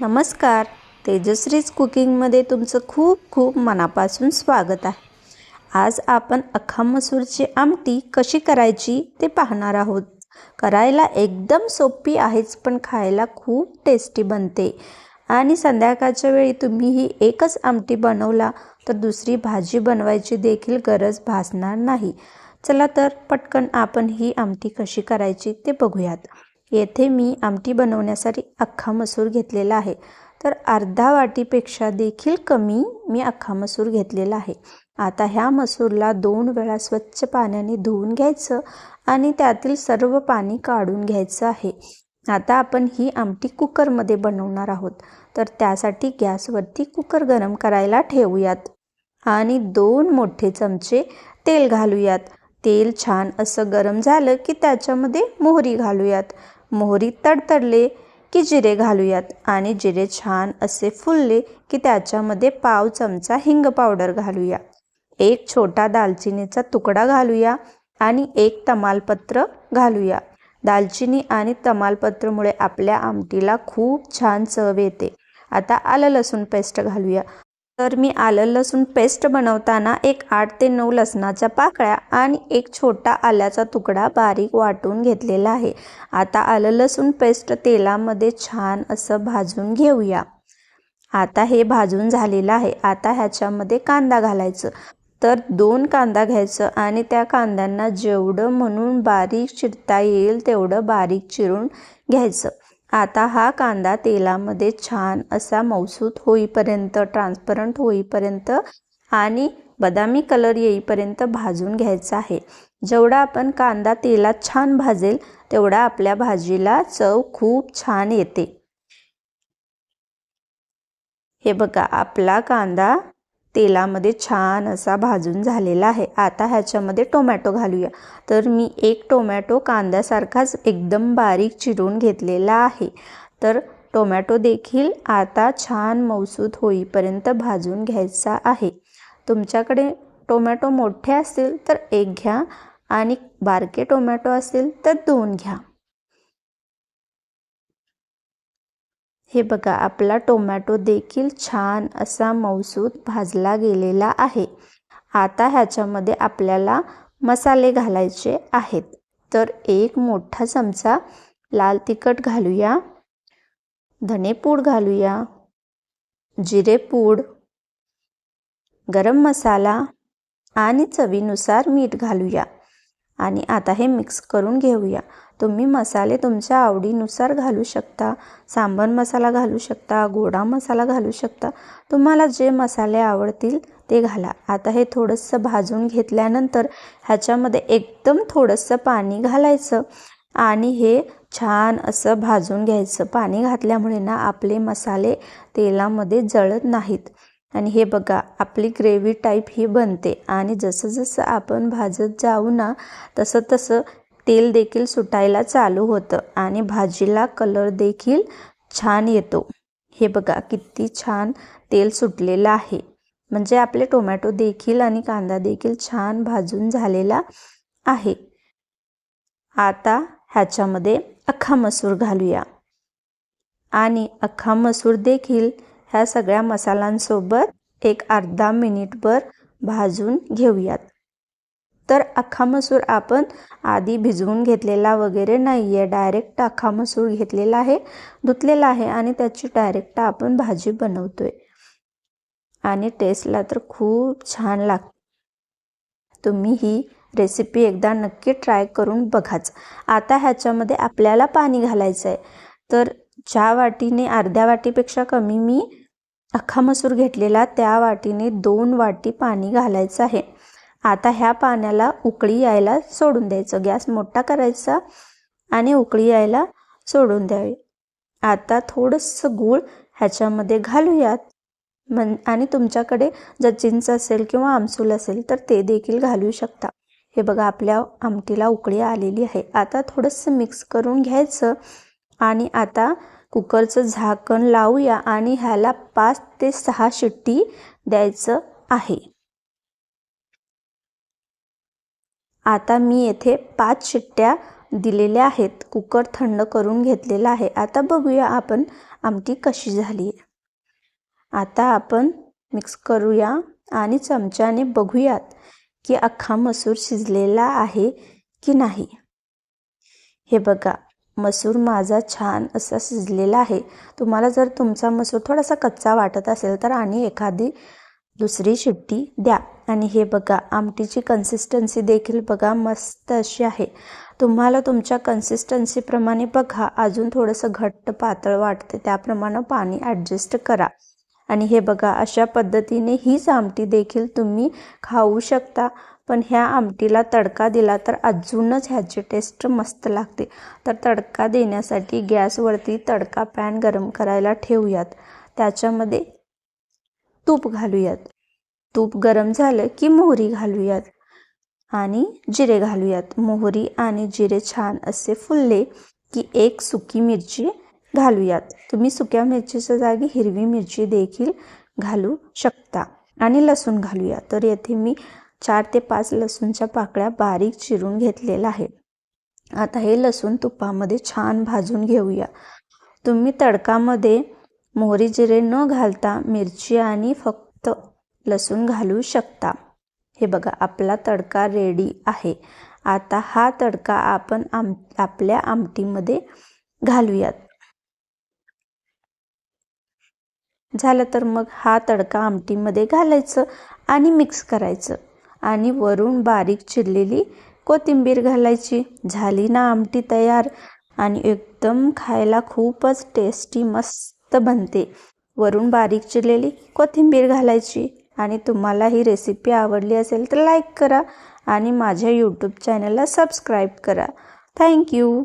नमस्कार. तेजश्रीज कुकिंगमध्ये तुमचं खूप खूप मनापासून स्वागत आहे. आज आपण अख्खा मसूरची आमटी कशी करायची ते पाहणार आहोत. करायला एकदम सोपी आहेच पण खायला खूप टेस्टी बनते. आणि संध्याकाळच्या वेळी तुम्ही ही एकच आमटी बनवला तर दुसरी भाजी बनवायची देखील गरज भासणार नाही. चला तर पटकन आपण ही आमटी कशी करायची ते बघूयात. येथे मी आमटी बनवण्यासाठी अख्खा मसूर घेतलेला आहे. तर अर्धा वाटीपेक्षा देखील कमी मी अख्खा मसूर घेतलेला आहे. आता ह्या मसूरला दोन वेळा स्वच्छ पाण्याने धुवून घ्यायचं आणि त्यातील सर्व पाणी काढून घ्यायचं आहे. आता आपण ही आमटी कुकरमध्ये बनवणार आहोत. तर त्यासाठी गॅसवरती कुकर गरम करायला ठेवूयात आणि दोन मोठे चमचे तेल घालूयात. तेल छान असं गरम झालं की त्याच्यामध्ये मोहरी घालूयात. मोहरी तडतडले की जिरे घालूयात आणि जिरे छान असे फुलले की त्याच्यामध्ये पाव चमचा हिंग पावडर घालूया. एक छोटा दालचिनीचा तुकडा घालूया आणि एक तमालपत्र घालूया. दालचिनी आणि तमालपत्रमुळे आपल्या आमटीला खूप छान चव येते. आता आलं लसूण पेस्ट घालूया. तर मी आलं लसूण पेस्ट बनवताना एक आठ ते नऊ लसणाच्या पाकळ्या आणि एक छोटा आल्याचा तुकडा बारीक वाटून घेतलेला आहे. आता आलं लसूण पेस्ट तेलामध्ये छान असं भाजून घेऊया. आता हे भाजून झालेलं आहे. आता ह्याच्यामध्ये कांदा घालायचं. तर दोन कांदा घ्यायचं आणि त्या कांद्यांना जेवढं म्हणून बारीक चिरता येईल तेवढं बारीक चिरून घ्यायचं. आता हा कांदा तेलामध्ये छान असा मौसूत होईपर्यंत ट्रान्सपरंट होईपर्यंत आणि बदामी कलर येईपर्यंत भाजून घ्यायचा आहे. जेवढा आपण कांदा तेलात छान भाजेल तेवढा आपल्या भाजीला चव खूप छान येते. हे बघा आपला कांदा तेलामध्ये छान असा भाजून झालेला आहे. आता ह्याच्यामध्ये टोमॅटो घालूया. तर मी एक टोमॅटो कांद्यासारखाच एकदम बारीक चिरून घेतलेला आहे. तर टोमॅटो देखील आता छान मौसूद होईपर्यंत भाजून घ्यायचा आहे. तुमच्याकडे टोमॅटो मोठे असतील तर एक घ्या आणि बारके टोमॅटो असतील तर दोन घ्या. हे बघा आपला टोमॅटो देखील छान असा मौसूद भाजला गेलेला आहे. आता ह्याच्यामध्ये आपल्याला मसाले घालायचे आहेत. तर एक मोठा चमचा लाल तिखट घालूया. धनेपूड घालूया. जिरेपूड गरम मसाला आणि चवीनुसार मीठ घालूया. आणि आता हे मिक्स करून घेऊया. तुम्ही मसाले तुमच्या आवडीनुसार घालू शकता. सांबर मसाला घालू शकता गोडा मसाला घालू शकता. तुम्हाला जे मसाले आवडतील ते घाला. आता हे थोडंसं भाजून घेतल्यानंतर ह्याच्यामध्ये एकदम थोडंसं पाणी घालायचं आणि हे छान असं भाजून घ्यायचं. पाणी घातल्यामुळे ना आपले मसाले तेलामध्ये जळत नाहीत. आणि हे बघा आपली ग्रेव्ही टाईप ही बनते. आणि जसं जसं आपण भाजत जाऊ ना तसं तसं तेल देखील सुटायला चालू होतं आणि भाजीला कलर देखील छान येतो. हे बघा किती छान तेल सुटलेलं आहे. म्हणजे आपले टोमॅटो देखील आणि कांदा देखील छान भाजून झालेला आहे. आता ह्याच्यामध्ये अख्खा मसूर घालूया. आणि अख्खा मसूर देखील ह्या सगळ्या मसाल्यांसोबत एक अर्धा मिनिटभर भाजून घेऊयात. तर अख्खा मसूर आपण आधी भिजवून घेतलेला वगैरे नाही आहे डायरेक्ट अख्खा मसूर घेतलेला आहे धुतलेला आहे आणि त्याची डायरेक्ट आपण भाजी बनवतो आहे आणि टेस्टला तर खूप छान लागते तुम्ही ही रेसिपी एकदा नक्की ट्राय करून बघाच. आता ह्याच्यामध्ये आपल्याला पाणी घालायचं आहे तर ज्या वाटीने अर्ध्या वाटीपेक्षा कमी मी अख्खा मसूर घेतलेला त्या वाटीने दोन वाटी पाणी घालायचं आहे. आता ह्या पाण्याला उकळी यायला सोडून द्यायचं. गॅस मोठा करायचा आणि उकळी यायला सोडून द्यावी. आता थोडंसं गूळ ह्याच्यामध्ये घालूयात. मन आणि तुमच्याकडे जर चिंच असेल किंवा आमसूल असेल तर ते देखील घालू शकता. हे बघा आपल्या आमटीला उकळी आलेली आहे. आता थोडंसं मिक्स करून घ्यायचं आणि आता कुकरचं झाकण लावूया आणि ह्याला पाच ते सहा शिट्टी द्यायचं आहे. आता मी येथे पाच शिट्ट्या दिलेल्या आहेत. कुकर थंड करून घेतलेला आहे. आता बघूया आपण आमटी कशी झाली आहे. आता आपण मिक्स करूया आणि चमच्याने बघूयात की अख्खा मसूर शिजलेला आहे की नाही. हे बघा मसूर माझा छान असा शिजलेला आहे. तुम्हाला जर तुमचा मसूर थोडासा कच्चा वाटत असेल तर आणि एखादी दुसरी शिट्टी द्या. आणि हे बघा आमटीची कन्सिस्टन्सी देखील बघा मस्त अशी आहे. तुम्हाला तुमच्या कन्सिस्टन्सीप्रमाणे बघा अजून थोडंसं घट्ट पातळ वाटते त्याप्रमाणे पाणी ॲडजस्ट करा. आणि हे बघा अशा पद्धतीने हीच आमटी देखील तुम्ही खाऊ शकता. पण ह्या आमटीला तडका दिला तर अजूनच ह्याची टेस्ट मस्त लागते. तर तडका देण्यासाठी गॅसवरती तडका पॅन गरम करायला ठेवूयात. त्याच्यामध्ये तूप घालूयात. तूप गरम झालं की मोहरी घालूयात. आणि जिरे घालूयात. मोहरी आणि जिरे छान असे फुलले की एक सुकी मिरची घालूयात. तुम्ही सुक्या मिरचीच्या जागी हिरवी मिरची देखील घालू शकता. आणि लसूण घालूया. तर येथे मी चार ते पाच लसूणच्या पाकळ्या बारीक चिरून घेतलेला आहे. आता हे लसूण तुपामध्ये छान भाजून घेऊया. तुम्ही तडकामध्ये मोहरी जिरे न घालता मिरची आणि फक्त लसूण घालू शकता. हे बघा आपला तडका रेडी आहे. आता हा तडका आपण आम आपल्या आमटीमध्ये घालूयात. झालं तर मग हा तडका आमटीमध्ये घालायचं आणि मिक्स करायचं. आणि वरून बारीक चिरलेली कोथिंबीर घालायची. झाली ना आमटी तयार? आणि एकदम खायला खूपच टेस्टी मस्त बनते. वरून बारीक चिरलेली कोथिंबीर घालायची. आणि तुम्हाला ही रेसिपी आवडली असेल तर लाईक करा आणि माझ्या यूट्यूब चॅनलला सबस्क्राईब करा. थँक्यू